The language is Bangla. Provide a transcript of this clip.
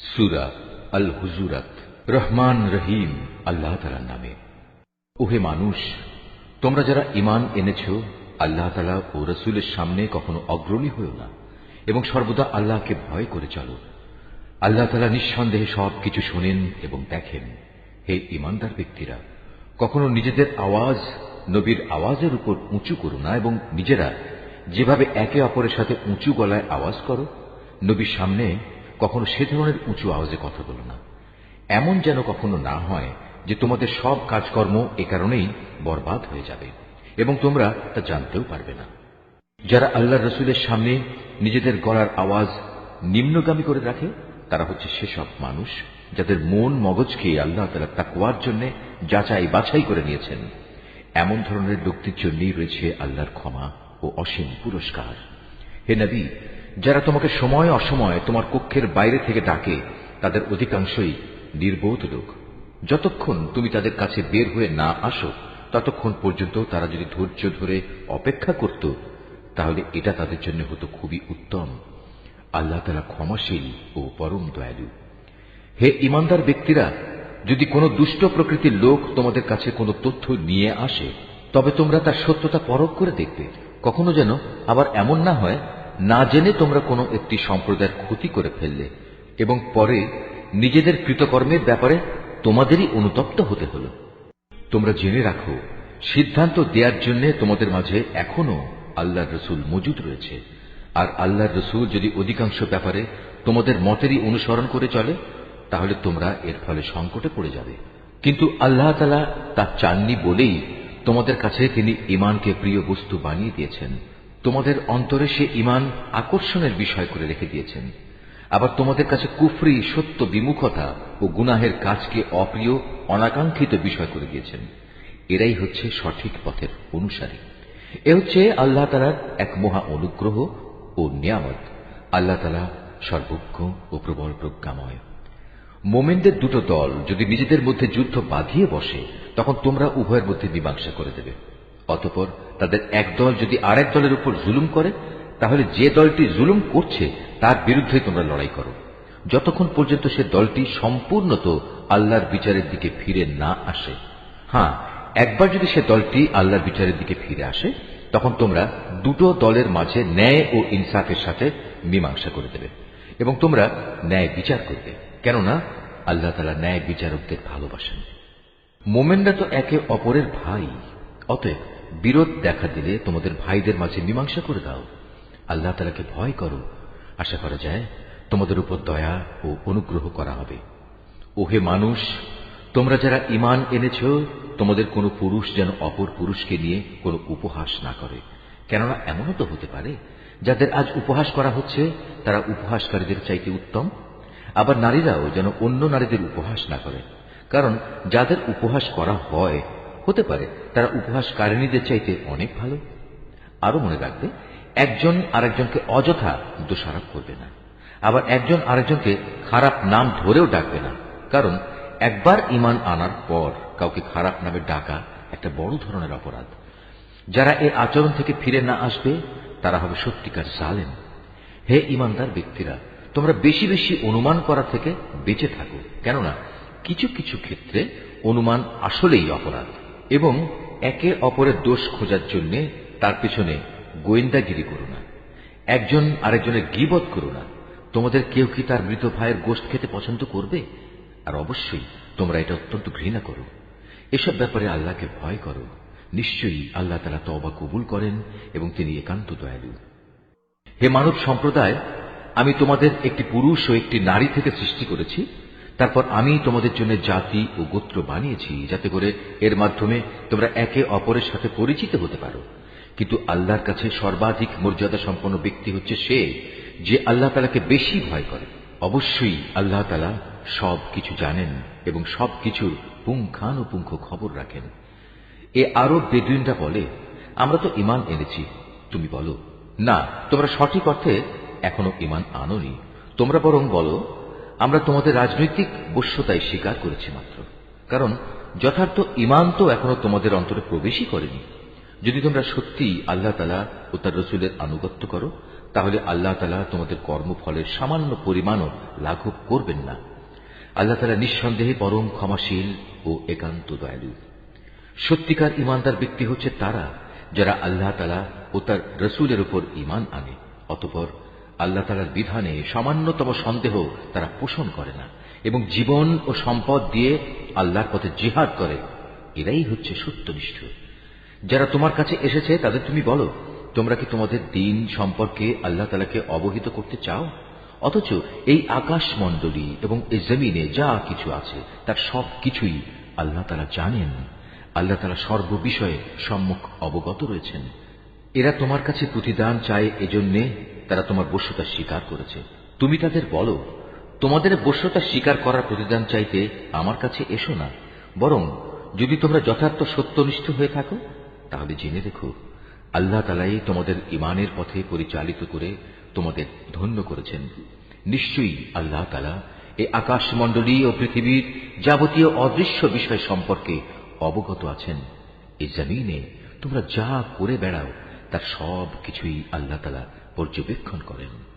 সুরা আল হুজুরাত রহমান রহিম, আল্লাহ তালার নামে। ওহে মানুষ, তোমরা যারা ইমান এনেছ, আল্লাহ তালা ও রসুলের সামনে কখনো অগ্রণী হয়েও না এবং সর্বদা আল্লাহকে ভয় করে চলো। আল্লাহ তালা নিঃসন্দেহে সব কিছু শোনেন এবং দেখেন। হে ইমানদার ব্যক্তিরা, কখনো নিজেদের আওয়াজ, নবীর আওয়াজের উপর উঁচু করো না এবং নিজেরা যেভাবে একে অপরের সাথে উঁচু গলায় আওয়াজ করো, নবীর সামনে কখনো সে ধরনের উঁচু আওয়াজে কথা বলো না। এমন যেন কখনো না হয় যে তোমাদের সব কাজকর্ম এ কারণেই বরবাদ হয়ে যাবে এবং তোমরা তা জানতেও পারবে না। যারা আল্লাহ রসুলের সামনে নিজেদের গলার আওয়াজ নিম্নগামী করে রাখে, তারা হচ্ছে সেসব মানুষ যাদের মন মগজকে আল্লাহ তালা তাকুয়ার জন্য যাচাই বাছাই করে নিয়েছেন। এমন ধরনের লোকটির জন্যই রয়েছে আল্লাহর ক্ষমা ও অসীম পুরস্কার। হে নবী যারা তোমাকে সময় অসময় তোমার কক্ষের বাইরে থেকে ডাকে, তাদের অধিকাংশই নির্বোধ লোক। যতক্ষণ তুমি তাদের কাছে বের হয়ে না আসো, ততক্ষণ পর্যন্ত তারা যদি ধৈর্য ধরে অপেক্ষা করত, তাহলে এটা তাদের জন্য হতো খুবই উত্তম। আল্লাহ তারা ক্ষমাশীল ও পরম দয়ালু। হে ইমানদার ব্যক্তিরা, যদি কোনো দুষ্ট প্রকৃতির লোক তোমাদের কাছে কোনো তথ্য নিয়ে আসে, তবে তোমরা তার সত্যতা পরখ করে দেখবে। কখনো যেন আবার এমন না হয় না জেনে তোমরা কোনো একটি সম্প্রদায়ের ক্ষতি করে ফেললে এবং পরে নিজেদের কৃতকর্মের ব্যাপারে তোমাদেরই অনুতপ্ত হতে হল। তোমরা জেনে রাখো, সিদ্ধান্ত দেওয়ার জন্য তোমাদের মাঝে এখনও আল্লাহর রসুল মজুদ রয়েছে। আর আল্লাহর রসুল যদি অধিকাংশ ব্যাপারে তোমাদের মতেরই অনুসরণ করে চলে, তাহলে তোমরা এর ফলে সংকটে পড়ে যাবে। কিন্তু আল্লাহ তালা তা চাননি বলেই তোমাদের কাছে তিনি ইমানকে প্রিয় বস্তু বানিয়ে দিয়েছেন। তোমাদের অন্তরে সে ইমান আকর্ষণের বিষয় করে রেখে দিয়েছেন। আবার তোমাদের কাছে কুফরি, সত্য, বিমুখতা ও গুনাহের কাজকে অপ্রিয়, অনাকাঙ্ক্ষিত বিষয় করে দিয়েছেন। এরাই হচ্ছে সঠিক পথের অনুসারী। এ হচ্ছে আল্লাহ তালার এক মহা অনুগ্রহ ও নিয়ামত। আল্লাহ তালা সর্বজ্ঞ ও প্রবল প্রজ্ঞাময়। মোমেনদের দুটো দল যদি নিজেদের মধ্যে যুদ্ধ বাঁধিয়ে বসে, তখন তোমরা উভয়ের মধ্যে মীমাংসা করে দেবে। অতপর তাদের এক দল যদি আরেক দলের উপর জুলুম করে, তাহলে যে দলটি জুলুম করছে, তার বিরুদ্ধে তোমরা লড়াই করো। যতক্ষণ পর্যন্ত সে দলটি সম্পূর্ণত আল্লাহর বিচারের দিকে ফিরে না আসে। হ্যাঁ একবার যদি সে দলটি আল্লাহর বিচারের দিকে ফিরে আসে, তখন তোমরা দুটো দলের মাঝে ন্যায় ও ইনসাফের সাথে মীমাংসা করে দেবে এবং তোমরা ন্যায় বিচার করবে। কেননা, আল্লাহ তালা ন্যায় বিচারকদের ভালোবাসেন। মোমেনরা তো একে অপরের ভাই, অতএব বিরোধ দেখা দিলে তোমাদের ভাইদের মাঝে মীমাংসা করে দাও। আল্লাহ তালাকে ভয় করো। আশা করা যায় তোমাদের উপর দয়া ও অনুগ্রহ করা হবে। ওহে মানুষ, তোমরা যারা ইমান এনেছ, তোমাদের কোনো পুরুষ যেন অপর পুরুষকে নিয়ে কোনো উপহাস না করে। কেননা এমনও তো হতে পারে, যাদের আজ উপহাস করা হচ্ছে, তারা উপহাসকারীদের চাইতে উত্তম। আবার নারীরাও যেন অন্য নারীদের উপহাস না করে। কারণ যাদের উপহাস করা হয় হতে পারে, তারা উপহাসকারিণীদের চাইতে অনেক ভালো। আরও মনে রাখবে, একজন আরেকজনকে অযথা দোষারোপ করবে না। আবার একজন আরেকজনকে খারাপ নাম ধরেও ডাকবে না, কারণ একবার ইমান আনার পর কাউকে খারাপ নামে ডাকা একটা বড় ধরনের অপরাধ। যারা এর আচরণ থেকে ফিরে না আসবে, তারা হবে সত্যিকার জালেন হে ইমানদার ব্যক্তিরা, তোমরা বেশি বেশি অনুমান করা থেকে বেঁচে থাকো। কেননা, কিছু কিছু ক্ষেত্রে অনুমান আসলেই অপরাধ। এবং একে অপরের দোষ খোঁজার জন্য তার পিছনে গোয়েন্দাগিরি করো না। একজন আরেকজনের গিবত করো না। তোমাদের কেউ কি তার মৃত ভাইয়ের গোষ্ঠ খেতে পছন্দ করবে? আর অবশ্যই তোমরা এটা অত্যন্ত ঘৃণা করো। এসব ব্যাপারে আল্লাহকে ভয় করো। নিশ্চয়ই আল্লাহ তালা তবা কবুল করেন এবং তিনি একান্ত দয়ালু। হে মানব সম্প্রদায়, আমি তোমাদের একটি পুরুষ ও একটি নারী থেকে সৃষ্টি করেছি। তারপর আমি তোমাদের জন্য জাতি ও গোত্র বানিয়েছি, যাতে করে এর মাধ্যমে তোমরা একে অপরের সাথে পরিচিত হতে পারো। কিন্তু আল্লাহর কাছে সর্বাধিক মর্যাদা সম্পন্ন ব্যক্তি হচ্ছে সে, যে আল্লাহ তালাকে বেশি ভয় করে। অবশ্যই আল্লাহ তালা সব কিছু জানেন এবং সব কিছুর পুঙ্খানুপুঙ্খ খবর রাখেন। এ আরও বেদুইনরা বলে, আমরা তো ইমান এনেছি। তুমি বলো, না, তোমরা সঠিক অর্থে এখনও ইমান আনোনি। তোমরা বরং বলো আমরা তোমাদের রাজনৈতিক বস্যতায় স্বীকার করেছি মাত্র। কারণ যথার্থ ইমান তো এখনও তোমাদের অন্তরে প্রবেশই করেনি। যদি তোমরা সত্যি আল্লাহ তালা ও তার রসুলের আনুগত্য করো, তাহলে আল্লাহ তালা তোমাদের কর্মফলের সামান্য পরিমাণও লাঘব করবেন না। আল্লাহ তালা নিঃসন্দেহে পরম ক্ষমাশীল ও একান্ত দয়ালু। সত্যিকার ইমানদার ব্যক্তি হচ্ছে তারা যারা আল্লাহ তালা ও তার রসুলের উপর ইমান আনে, অতপর আল্লাহ তালার বিধানে সামান্যতম সন্দেহ তারা পোষণ করে না এবং জীবন ও সম্পদ দিয়ে আল্লাহর পথে জিহাদ করে। এরাই হচ্ছে সত্যনিষ্ঠ। যারা তোমার কাছে এসেছে, তাদের তুমি বলো, তোমরা কি তোমাদের দিন সম্পর্কে আল্লাহ তালাকে অবহিত করতে চাও? অথচ এই আকাশ মণ্ডলী এবং এই জমিনে যা কিছু আছে, তার সব কিছুই আল্লাহ তালা জানেন। আল্লাহ তালা সর্ববিষয়ে সম্মুখ অবগত রয়েছেন। এরা তোমার কাছে প্রতিদান চায় এজন্যে তারা তোমার বস্যতা স্বীকার করেছে। তুমি তাদের বলো, তোমাদের বস্যতা স্বীকার করার প্রতিদান চাইতে আমার কাছে এসো না। বরং, যদি তোমরা যথার্থ সত্যনিষ্ঠ হয়ে থাকো, তাহলে জেনে রেখো, আল্লাহ তালাই তোমাদের ইমানের পথে পরিচালিত করে তোমাদের ধন্য করেছেন। নিশ্চয়ই আল্লাহ তালা এই আকাশমণ্ডলী ও পৃথিবীর যাবতীয় অদৃশ্য বিষয় সম্পর্কে অবগত আছেন। এই জমিনে তোমরা যা করে বেড়াও, তার সব কিছুই আল্লাহ তালা পর্যবেক্ষণ করেন।